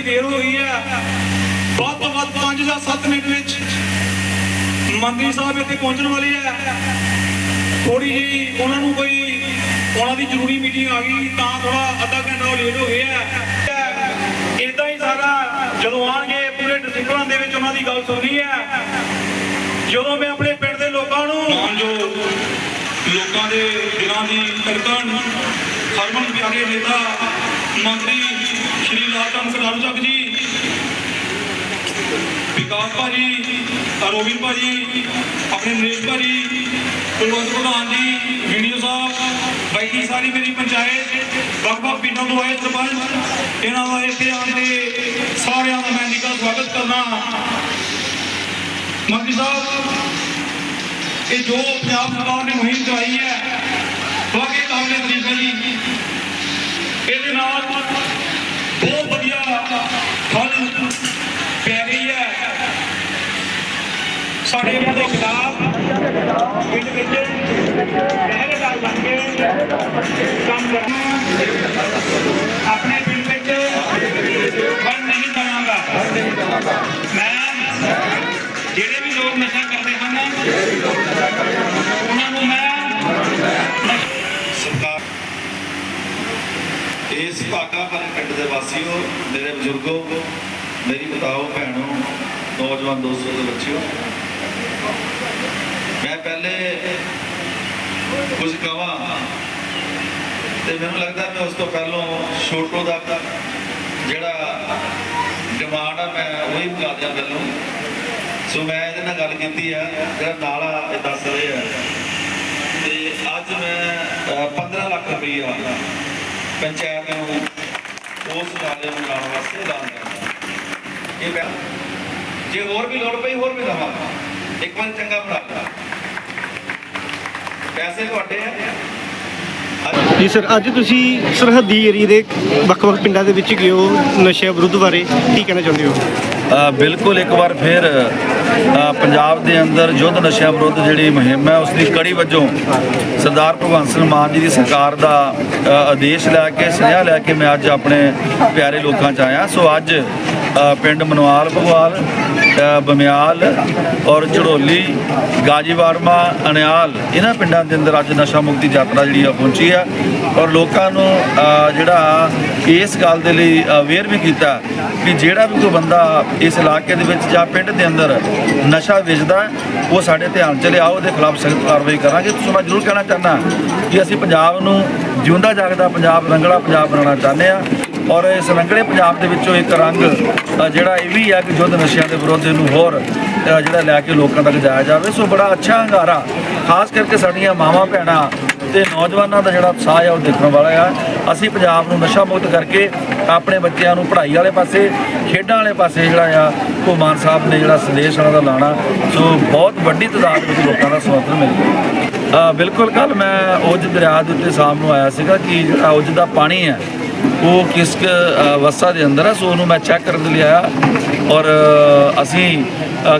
ਬੜੀ ਦੇਰ ਹੋ ਹੈ। ਵੱਧ ਤੋਂ ਵੱਧ 5 ਜਾਂ 7 ਮਿੰਟ ਵਿੱਚ ਮੰਤਰੀ ਸਾਹਿਬ ਇੱਥੇ ਪਹੁੰਚਣ ਵਾਲੇ ਹੈ ਥੋੜੀ ਜੀ ਉਹਨਾਂ ਨੂੰ ਕੋਈ ਉਹਨਾਂ ਦੀ ਜ਼ਰੂਰੀ ਮੀਟਿੰਗ ਆ ਗਈ, ਤਾਂ ਥੋੜਾ ਅੱਧਾ ਘੰਟਾ ਲੇਟ ਹੋ ਗਿਆ ਇਦਾਂ ਹੀ ਸਾਰਾ ਜਦੋਂ ਆਣਗੇ ਪੂਰੇ ਡਿਸਪਲਿਨ ਦੇ ਵਿੱਚ ਉਹਨਾਂ ਦੀ ਗੱਲ ਸੁਣਨੀ ਹੈ ਜਦੋਂ ਮੈਂ ਆਪਣੇ ਪਿੰਡ ਦੇ ਲੋਕਾਂ ਨੂੰ ਜੋ ਲੋਕਾਂ ਦੇ ਦਿਲਾਂ ਦੀ ਧੜਕਣ, ਹਰਮਨ ਪਿਆਰੇ ਨੇਤਾ ਮੰਤਰੀ ਸ਼੍ਰੀ ਲਾਲ ਚੰਦ ਚੱਕ ਜੀ। ਵਿਕਾਸ ਭਾਜੀ ਅਰੋਵਿੰਦ ਭਾਜੀ, ਆਪਣੇ ਨਰੇਸ਼ ਭਾਜੀ, ਕੁਲਵੰਤ ਪ੍ਰਧਾਨ ਜੀ, ਵੀਡੀਓ ਸਾਹਿਬ ਬਾਕੀ ਸਾਰੀ ਮੇਰੀ ਪੰਚਾਇਤ, ਵੱਖ-ਵੱਖ ਪਿੰਡਾਂ ਤੋਂ ਆਏ ਸਰਪੰਚ, ਇਹਨਾਂ ਦਾ ਇੱਥੇ ਆਉਣ ਤੇ ਸਾਰਿਆਂ ਦਾ ਮੈਂ ਨਿੱਘਾ ਸਵਾਗਤ ਕਰਨਾ ਮੰਤਰੀ ਸਾਹਿਬ, ਇਹ ਜੋ ਪੰਜਾਬ ਸਰਕਾਰ ਨੇ ਮੁਹਿੰਮ ਚਲਾਈ ਹੈ, ਵਾਕਈ ਕਾਬਲੇ ਤਾਰੀਫ ਹੈ ਜੀ। ਇਹਦੇ ਨਾਲ ਬਹੁਤ ਵਧੀਆ ਫਲ ਪੈ ਗਈ ਹੈ। ਸਾਡੇ ਪਿੰਡ ਦੇ ਖਿਲਾਫ ਪਿੰਡ ਵਿੱਚ ਪਹਿਰੇਦਾਰ ਬਣ ਕੇ ਕੰਮ ਕਰਨਾ ਇਸ ਭਾਗਾ ਪਰ ਪਿੰਡ ਦੇ ਵਾਸੀਓ ਮੇਰੇ ਬਜ਼ੁਰਗੋ ਮੇਰੀ ਬਤਾਓ ਭੈਣੋ ਨੌਜਵਾਨ ਦੋਸਤੋ ਦੇ ਬੱਚਿਓ। ਮੈਂ ਪਹਿਲੇ ਕੁਝ ਕਹਾਂ ਤੇ ਮੈਨੂੰ ਲੱਗਦਾ ਮੈਂ ਉਸ ਤੋਂ ਪਹਿਲਾਂ ਛੋਟੋ ਦਾ ਜਿਹੜਾ ਡਿਮਾਂਡ ਆ ਮੈਂ ਉਹੀ ਬੁਲਾ ਦਿਆਂ ਪਹਿਲਾਂ। ਸੋ ਮੈਂ ਇਹਦੇ ਨਾਲ ਗੱਲ ਕੀਤੀ ਆ ਜਿਹੜਾ ਨਾਲਾ ਇਹ ਦੱਸ ਰਹੇ ਆ। ਤੇ ਅੱਜ ਮੈਂ ਅ, 15 ਲੱਖ ਰੁਪਈਆ ਪੰਚਾਇਤ ਨੂੰ ਉਸ ਨਾਲੇ ਨੂੰ ਲਾਉਣ ਵਾਸਤੇ ਐਲਾਨ ਕਰਦਾ ਇਹ ਮੈਂ ਜੇ ਹੋਰ ਵੀ ਲੋੜ ਪਈ ਹੋਰ ਵੀ ਦਵਾਂਗਾ ਇੱਕ ਵਾਰ ਚੰਗਾ ਬਣਾ ਲਾ ਪੈਸੇ ਤੁਹਾਡੇ ਆ ਜੀ ਸਰ, ਅੱਜ ਤੁਸੀਂ ਸਰਹੱਦੀ ਏਰੀਏ ਦੇ ਵੱਖ-ਵੱਖ ਪਿੰਡਾਂ ਦੇ ਵਿੱਚ ਗਏ ਹੋ ਨਸ਼ਿਆਂ ਵਿਰੁੱਧ ਬਾਰੇ ਕੀ ਕਹਿਣਾ ਚਾਹੁੰਦੇ ਹੋ? ਬਿਲਕੁਲ ਇੱਕ ਵਾਰ ਫਿਰ ਪੰਜਾਬ ਦੇ ਅੰਦਰ ਯੁੱਧ ਨਸ਼ਿਆਂ ਵਿਰੁੱਧ ਜਿਹੜੀ ਮੁਹਿੰਮ ਹੈ ਉਸ ਦੀ ਕੜੀ ਵਜੋਂ ਸਰਦਾਰ ਭਗਵੰਤ ਸਿੰਘ ਮਾਨ ਜੀ ਦੀ ਸਰਕਾਰ ਦਾ ਆਦੇਸ਼ ਲੈ ਕੇ, ਸੁਨੇਹਾ ਲੈ ਕੇ ਮੈਂ ਅੱਜ ਆਪਣੇ ਪਿਆਰੇ ਲੋਕਾਂ 'ਚ ਆਇਆ। ਸੋ ਅੱਜ ਪਿੰਡ ਮਨਵਾਲ ਭਗਵਾਲ ਬਮਿਆਲ ਔਰ ਚੜੋਲੀ ਗਾਜੀਵਾਰਮਾ ਅਨਿਆਲ ਇਹਨਾਂ ਪਿੰਡਾਂ ਦੇ ਅੰਦਰ ਅੱਜ ਨਸ਼ਾ ਮੁਕਤੀ ਯਾਤਰਾ ਜਿਹੜੀ ਆ ਪਹੁੰਚੀ ਆ। ਔਰ ਲੋਕਾਂ ਨੂੰ ਜਿਹੜਾ ਇਸ ਗੱਲ ਦੇ ਲਈ ਅਵੇਅਰ ਵੀ ਕੀਤਾ ਕਿ ਜਿਹੜਾ ਵੀ ਕੋਈ ਬੰਦਾ ਇਸ ਇਲਾਕੇ ਦੇ ਵਿੱਚ ਜਾਂ ਪਿੰਡ ਦੇ ਅੰਦਰ ਨਸ਼ਾ ਵੇਚਦਾ ਉਹ ਸਾਡੇ ਧਿਆਨ ਚ ਲਿਆਓ, ਉਹਦੇ ਖਿਲਾਫ ਸਖਤ ਕਾਰਵਾਈ ਕਰਾਂਗੇ। ਤੁਸੀਂ ਮੈਂ ਜ਼ਰੂਰ ਕਹਿਣਾ ਚਾਹੁੰਦਾ ਕਿ ਅਸੀਂ ਪੰਜਾਬ ਨੂੰ ਜਿਉਂਦਾ ਜਾਗਦਾ ਪੰਜਾਬ ਰੰਗਲਾ ਪੰਜਾਬ ਬਣਾਉਣਾ ਚਾਹੁੰਦੇ ਆ ਔਰ ਇਸ ਰੰਗਲੇ ਪੰਜਾਬ ਦੇ ਵਿੱਚੋਂ ਇੱਕ ਰੰਗ ਜਿਹੜਾ ਇਹ ਵੀ ਹੈ ਕਿ ਯੁੱਧ ਨਸ਼ਿਆਂ ਦੇ ਵਿਰੁੱਧ ਇਹਨੂੰ ਹੋਰ ਜਿਹੜਾ ਲੈ ਕੇ ਲੋਕਾਂ ਤੱਕ ਜਾਇਆ ਜਾਵੇ। ਸੋ ਬੜਾ ਅੱਛਾ ਹੰਗਾਰਾ, ਖਾਸ ਕਰਕੇ ਸਾਡੀਆਂ ਮਾਵਾਂ ਭੈਣਾਂ ਤੇ ਨੌਜਵਾਨਾਂ ਦਾ ਜਿਹੜਾ ਉਤਸ਼ਾਹ ਆ ਉਹ ਦੇਖਣ ਵਾਲਾ ਆ। ਅਸੀਂ ਪੰਜਾਬ ਨੂੰ ਨਸ਼ਾ ਮੁਕਤ ਕਰਕੇ ਆਪਣੇ ਬੱਚਿਆਂ ਨੂੰ ਪੜ੍ਹਾਈ ਵਾਲੇ ਪਾਸੇ ਖੇਡਾਂ ਵਾਲੇ ਪਾਸੇ ਜਿਹੜਾ ਆ ਉਹ ਮਾਨ ਸਾਹਿਬ ਨੇ ਜਿਹੜਾ ਸੰਦੇਸ਼ ਉਹਨਾਂ ਦਾ ਲਾਣਾ ਸੋ ਬਹੁਤ ਵੱਡੀ ਤਾਦਾਦ ਵਿੱਚ ਲੋਕਾਂ ਦਾ ਸਮਰਥਨ ਮਿਲ ਗਿਆ ਬਿਲਕੁਲ ਕੱਲ ਮੈਂ ਉਜ ਦਰਿਆ ਦੇ ਉੱਤੇ ਸ਼ਾਮ ਨੂੰ ਆਇਆ ਸੀਗਾ ਕਿ ਜਿਹੜਾ ਉਜ ਦਾ ਪਾਣੀ ਹੈ ਉਹ ਕਿਸ ਕੁ, ਦੇ ਅੰਦਰ ਹੈ ਸੋ ਉਹਨੂੰ ਮੈਂ ਚੈੱਕ ਕਰਨ ਦੇ ਲਈ ਆਇਆ। ਔਰ ਅਸੀਂ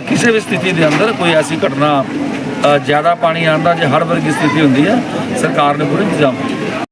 ਕਿਸੇ ਵੀ ਸਥਿਤੀ ਦੇ ਅੰਦਰ ਕੋਈ ਐਸੀ ਘਟਨਾ ਜ਼ਿਆਦਾ ਪਾਣੀ ਆਉਣ ਦਾ ਜੇ ਹੜ ਵਰਗੀ ਸਥਿਤੀ ਹੁੰਦੀ ਹੈ, ਸਰਕਾਰ ਨੇ ਪੂਰੇ ਇੰਤਜ਼ਾਮ ਕੀਤੇ।